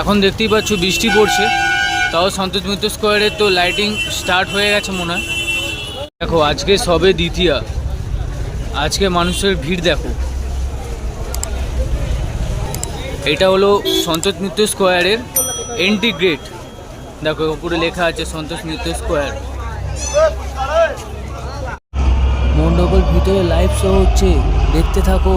এখন দেখতেই পাচ্ছ বৃষ্টি পড়ছে। তাও সন্তোষ মিত্র স্কোয়ারের তো লাইটিং স্টার্ট হয়ে গেছে মনে হয়। দেখো, আজকে সবে দ্বিতীয়া। আজকে মানুষের ভিড় দেখো। এটা হলো সন্তোষ মিত্র স্কোয়ারের এন্ট্রি গেট দেখো, উপরে লেখা আছে সন্তোষ মিত্র স্কোয়ার। মণ্ডপের ভিতরে লাইভ শো হচ্ছে। দেখতে থাকো।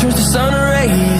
Turns the sun rays.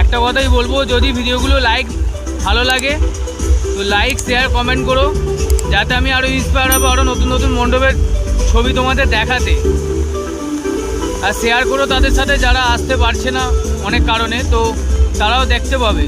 একটা কথাই বলব, যদি ভিডিওগুলো লাইক ভালো লাগে, তো লাইক শেয়ার কমেন্ট করো, যাতে আমি আরও ইন্সপায়ার হব আরও নতুন নতুন মণ্ডপের ছবি তোমাদের দেখাতে। আর শেয়ার করো তাদের সাথে, যারা আসতে পারছে না অনেক কারণে, তো তারাও দেখতে পাবে।